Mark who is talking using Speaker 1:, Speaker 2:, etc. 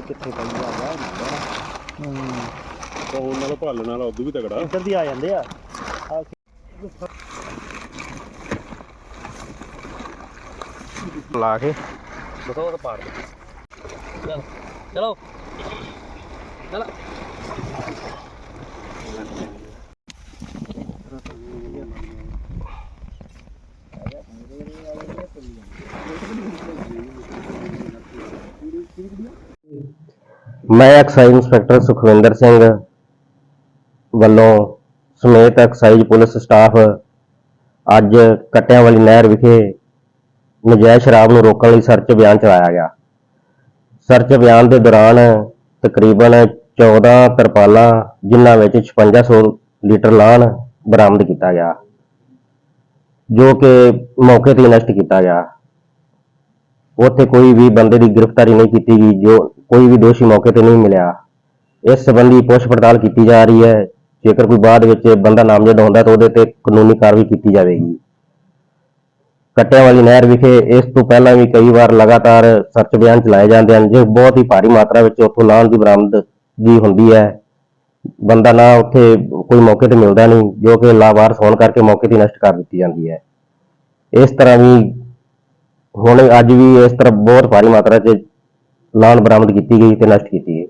Speaker 1: ਇਹ ਕਿੱਥੇ ਪਈ ਆ ਗਿਆ
Speaker 2: ਹੂੰ
Speaker 3: ਕੌਣ ਨਾਲ ਭਾਲਣ ਵਾਲਾ ਉਦੋਂ ਵੀ ਤਗੜਾ
Speaker 1: ਇੱਧਰ ਦੀ ਆ ਜਾਂਦੇ ਆ। ਆਹ
Speaker 2: ਲਾ ਕੇ।
Speaker 1: ਬਤੌਰ ਪਾੜ ਚਲੋ। ਚਲੋ। ਚਲ।
Speaker 2: ਮੈਂ ਐਕਸਾਈਜ਼ ਇੰਸਪੈਕਟਰ ਸੁਖਵਿੰਦਰ ਸਿੰਘ ਵੱਲੋਂ ਸਮੇਤ ਐਕਸਾਈਜ਼ ਪੁਲਿਸ ਸਟਾਫ ਅੱਜ ਕੱਟਿਆਂ ਵਾਲੀ ਨਹਿਰ ਵਿਖੇ ਨਜਾਇਜ਼ ਸ਼ਰਾਬ ਨੂੰ ਰੋਕਣ ਲਈ ਸਰਚ ਅਭਿਆਨ ਚਲਾਇਆ ਗਿਆ। ਸਰਚ ਅਭਿਆਨ ਦੇ ਦੌਰਾਨ ਤਕਰੀਬਨ 14 ਤਰਪਾਲਾਂ, ਜਿਨ੍ਹਾਂ ਵਿੱਚ 5600 ਲੀਟਰ ਲਾਨ ਬਰਾਮਦ ਕੀਤਾ ਗਿਆ, ਜੋ ਕਿ ਮੌਕੇ ਤੇ ਨਸ਼ਟ ਕੀਤਾ ਗਿਆ। ਉੱਥੇ ਕੋਈ ਵੀ ਬੰਦੇ ਦੀ ਗ੍ਰਿਫਤਾਰੀ ਨਹੀਂ ਕੀਤੀ ਗਈ, ਜੋ ਕੋਈ ਵੀ ਦੋਸ਼ੀ ਮੌਕੇ ਤੇ ਨਹੀਂ ਮਿਲਿਆ। ਇਸ ਸੰਬੰਧੀ ਪੁੱਛ ਪੜਤਾਲ ਕੀਤੀ ਜਾ ਰਹੀ ਹੈ। ਜੇਕਰ ਕੋਈ ਬਾਅਦ ਵਿੱਚ ਬੰਦਾ ਨਾਮਜ਼ਦ ਹੁੰਦਾ ਤਾਂ ਉਹਦੇ ਤੇ ਕਾਨੂੰਨੀ ਕਾਰਵਾਈ ਕੀਤੀ ਜਾਵੇਗੀ। ਕੱਟਿਆਂ ਵਾਲੀ ਨਹਿਰ ਵਿਖੇ ਇਸ ਤੋਂ ਪਹਿਲਾਂ ਵੀ ਕਈ ਵਾਰ ਲਗਾਤਾਰ ਸਰਚ ਅਭਿਆਨ ਚਲਾਏ ਜਾਂਦੇ ਹਨ, ਜੋ ਬਹੁਤ ਹੀ ਭਾਰੀ ਮਾਤਰਾ ਵਿੱਚ ਉੱਥੋਂ ਲਾਉਣ ਦੀ ਬਰਾਮਦ ਬਰਾਮਦਗੀ ਹੁੰਦੀ ਹੈ। ਬੰਦਾ ਨਾ ਉੱਥੇ ਕੋਈ ਮੌਕੇ ਤੇ ਮਿਲਦਾ ਨਹੀਂ, ਜੋ ਕਿ ਲਾਵਾਰਸ ਹੋਣ ਕਰਕੇ ਮੌਕੇ ਤੇ ਨਸ਼ਟ ਕਰ ਦਿੱਤੀ ਜਾਂਦੀ ਹੈ। ਇਸ ਤਰ੍ਹਾਂ ਵੀ ਹੁਣ ਅੱਜ ਵੀ ਇਸ ਤਰ੍ਹਾਂ ਬਹੁਤ ਭਾਰੀ ਮਾਤਰਾ 'ਚ ਲਾਨ ਬਰਾਮਦ ਕੀਤੀ ਗਈ ਤੇ ਨਸ਼ਟ ਕੀਤੀ ਗਈ।